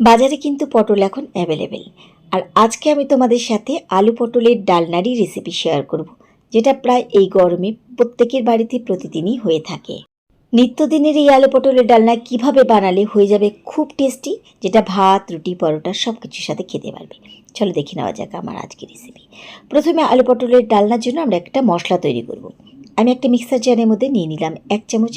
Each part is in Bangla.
বাজারে কিন্তু পটল এখন অ্যাভেলেবেল আর আজকে আমি তোমাদের সাথে আলু পটলের ডালনারই রেসিপি শেয়ার করব, যেটা প্রায় এই গরমে প্রত্যেকের বাড়িতে প্রতিদিনই হয়ে থাকে। নিত্যদিনের এই আলু পটলের ডালনা কীভাবে বানালে হয়ে যাবে খুব টেস্টি যেটা ভাত, রুটি, পরোটা সব কিছুর সাথে খেতে পারবে। চলো দেখে নেওয়া যাক আমার আজকের রেসিপি প্রথমে আলু পটলের ডালনার জন্য আমরা একটা মশলা তৈরি করব। আমি একটা মিক্সার জারের মধ্যে নিয়ে নিলাম এক চামচ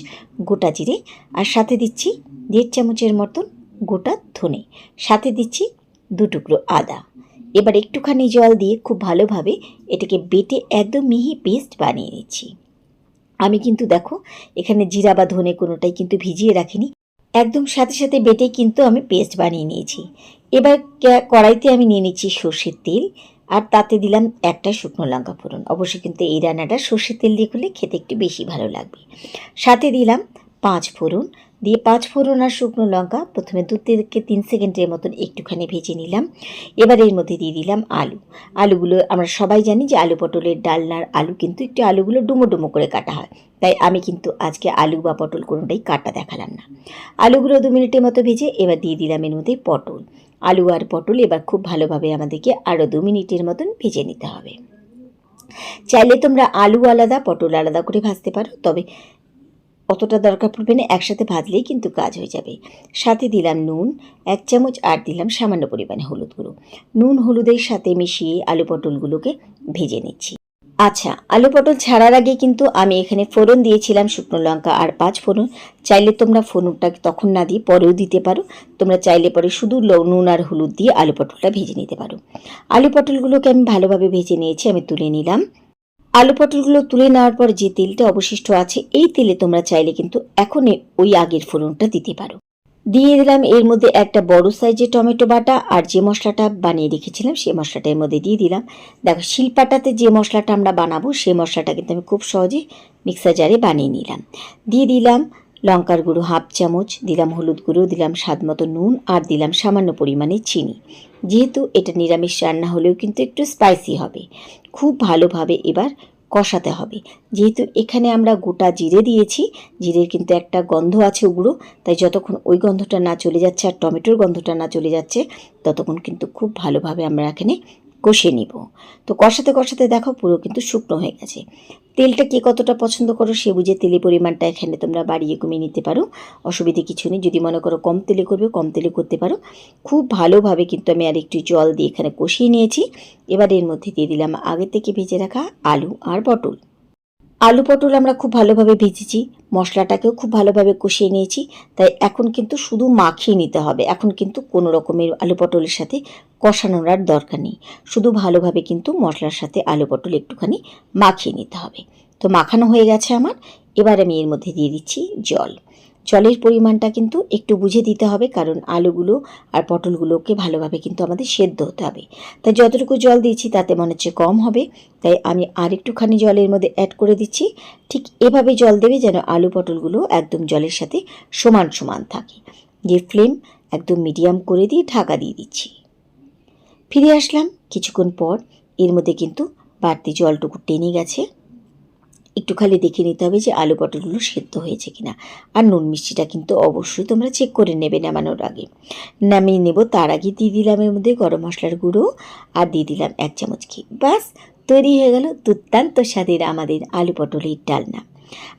গোটা জিরে, আর সাথে দিচ্ছি দেড় চামচের মতন গোটা ধনে। সাথে দিচ্ছি দু টুকরো আদা। এবার একটুখানি জল দিয়ে খুব ভালোভাবে এটাকে বেটে একদম মিহি পেস্ট বানিয়ে নিচ্ছি। আমি কিন্তু দেখো, এখানে জিরা বা ধনে কোনোটাই কিন্তু ভিজিয়ে রাখিনি। একদম সাথে সাথে বেটে কিন্তু আমি পেস্ট বানিয়ে নিয়েছি। এবার কড়াইতে আমি নিয়ে নিচ্ছি সর্ষের তেল আর তাতে দিলাম একটা শুকনো লঙ্কা ফোড়ন। অবশ্যই কিন্তু এই রান্নাটা সর্ষের তেল দিয়ে করলে খেতে একটু বেশি ভালো লাগবে। সাথে দিলাম পাঁচ ফোড়ন দিয়ে পাঁচ ফোড়ন আর শুকনো লঙ্কা প্রথমে দু থেকে তিন সেকেন্ডের মতন একটুখানি ভেজে নিলাম। এবার এর মধ্যে দিয়ে দিলাম আলু। আলুগুলো আমরা সবাই জানি যে আলু পটলের ডালনার আলু কিন্তু একটু আলুগুলো ডুমো ডুমো করে কাটা হয়। তাই আমি কিন্তু আজকে আলু বা পটল কোনোটাই কাটা দেখালাম না। আলুগুলো দু মিনিটের মতো ভেজে এবার দিয়ে দিলাম এর মধ্যে পটল। আলু আর পটল এবার খুব ভালোভাবে আমাদেরকে আরও দু মিনিটের মতন ভেজে নিতে হবে। চাইলে তোমরা আলু আলাদা, পটল আলাদা করে ভাজতে পারো, তবে অতটা দরকার পড়বে না, একসাথে ভাজলেই কিন্তু কাজ হয়ে যাবে। সাথে দিলাম নুন, এক চামচ আর দিলাম সামান্য পরিমাণে হলুদ গুঁড়ো। নুন হলুদের সাথে মিশিয়ে আলু পটলগুলোকে ভেজে নিচ্ছি। আচ্ছা আলু পটল ছাড়ার আগে কিন্তু আমি এখানে ফোড়ন দিয়েছিলাম, শুকনো লঙ্কা আর পাঁচ ফোড়ন। চাইলে তোমরা ফোড়নটাকে তখন না দিয়ে পরেও দিতে পারো। তোমরা চাইলে পরে শুধু নুন আর হলুদ দিয়ে আলু পটলটা ভেজে নিতে পারো। আলু পটলগুলোকে আমি ভালোভাবে ভেজে নিয়েছি, আমি তুলে নিলাম। আলু পটলগুলো তুলে নেওয়ার পর যে তেলটা অবশিষ্ট আছে, এই তেলে তোমরা চাইলে কিন্তু এখনই ওই আগের ফোড়নটা দিতে পারো। দিয়ে দিলাম এর মধ্যে একটা বড় সাইজের টমেটো বাটা, আর যে মশলাটা বানিয়ে রেখেছিলাম সেই মশলাটা এর মধ্যে দিয়ে দিলাম। দেখো, শিলপাটাতে যে মশলাটা আমরা বানাবো সেই মশলাটা কিন্তু আমি খুব সহজে মিক্সার জারে বানিয়ে নিলাম। দিয়ে দিলাম লঙ্কার গুঁড়ো হাফ চামচ, দিলাম হলুদ গুঁড়ো, দিলাম স্বাদ মতো নুন আর দিলাম সামান্য পরিমাণে চিনি। যেহেতু এটা নিরামিষ রান্না হলেও কিন্তু একটু স্পাইসি হবে। খুব ভালোভাবে এবার কষাতে হবে। যেহেতু এখানে আমরা গোটা জিরে দিয়েছি, জিরের কিন্তু একটা গন্ধ আছে উগ্রো, তাই যতক্ষণ ওই গন্ধটা না চলে যাচ্ছে আর টমেটোর গন্ধটা না চলে যাচ্ছে, ততক্ষণ কিন্তু খুব ভালোভাবে আমরা এখানে কষিয়ে নিব। তো কষাতে কষাতে দেখো পুরো কিন্তু শুকনো হয়ে গেছে। তেলটা কে কতটা পছন্দ করো সে বুঝে তেলের পরিমাণটা এখানে তোমরা বাড়িয়ে কমিয়ে নিতে পারো। অসুবিধে কিছু নেই। যদি মনে করো কম তেলে করবে, কম তেলে করতে পারো। খুব ভালোভাবে কিন্তু আমি আর একটু জল দিয়ে এখানে কষিয়ে নিয়েছি। এবার এর মধ্যে দিয়ে দিলাম আগে থেকে ভেজে রাখা আলু আর পটল। আলু পটল আমরা খুব ভালোভাবে ভেজেছি, মশলাটাকেও খুব ভালোভাবে কষিয়ে নিয়েছি, তাই এখন কিন্তু শুধু মাখিয়ে নিতে হবে, এখন কিন্তু কোনো রকমের আলু পটলের সাথে কষানোর আর দরকার নেই, শুধু ভালোভাবে কিন্তু মশলার সাথে আলু পটল একটুখানি মাখিয়ে নিতে হবে। তো মাখানো হয়ে গেছে আমার, এবার আমি এর মধ্যে দিয়ে দিচ্ছি জল। জলের পরিমাণটা কিন্তু একটু বুঝে দিতে হবে, কারণ আলুগুলো আর পটলগুলোকে ভালোভাবে কিন্তু আমাদের সেদ্ধ হতে হবে। তাই যতটুকু জল দিয়েছি তাতে মনে হচ্ছে কম হবে, তাই আমি আর একটুখানি জলের মধ্যে অ্যাড করে দিচ্ছি। ঠিক এভাবে জল দেবে যেন আলু পটলগুলো একদম জলের সাথে সমান সমান থাকে। যে ফ্লেম একদম মিডিয়াম করে দিয়ে ঢাকা দিয়ে দিচ্ছি। ফিরে আসলাম, কিছুক্ষণ পর এর মধ্যে কিন্তু বাড়তি জলটুকু টেনে গেছে। একটু খালি দেখে নিতে হবে যে আলু পটলগুলো সেদ্ধ হয়েছে কিনা। আর নুন মিষ্টিটা কিন্তু অবশ্যই তোমরা চেক করে নেবে নামানোর আগে। নামিয়ে নেব, তার আগে দিয়ে দিলাম এর মধ্যে গরম মশলার গুঁড়ো আর দিয়ে দিলাম এক চামচ ঘি। বাস তৈরি হয়ে গেল দুর্দান্ত স্বাদের আমাদের আলু পটলের ডালনা।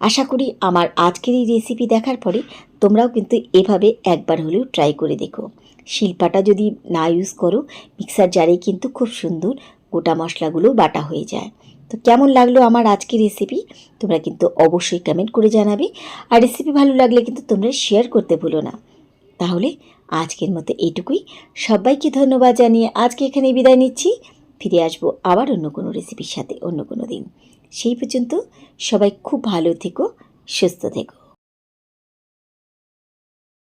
আশা করি আমার আজকের এই রেসিপি দেখার পরে তোমরাও কিন্তু এভাবে একবার হলেও ট্রাই করে দেখো। শিল্পাটা যদি না ইউজ করো মিক্সার জারে কিন্তু খুব সুন্দর গোটা মশলাগুলো বাটা হয়ে যায়। তো কেমন লাগল আমার আজকের রেসিপি তোমরা কিন্তু অবশ্যই কমেন্ট করে জানাবে। আর রেসিপি ভালো লাগলে কিন্তু তোমরা শেয়ার করতে ভুলো না। তাহলে আজকের মতো এইটুকুই। সবাইকে ধন্যবাদ জানিয়ে আজকে এখানে বিদায় নিচ্ছি। ফিরে আসব আবার অন্য কোনো রেসিপির সাথে অন্য কোনো দিন। সেই পর্যন্ত সবাই খুব ভালো থেকো, সুস্থ থেকো।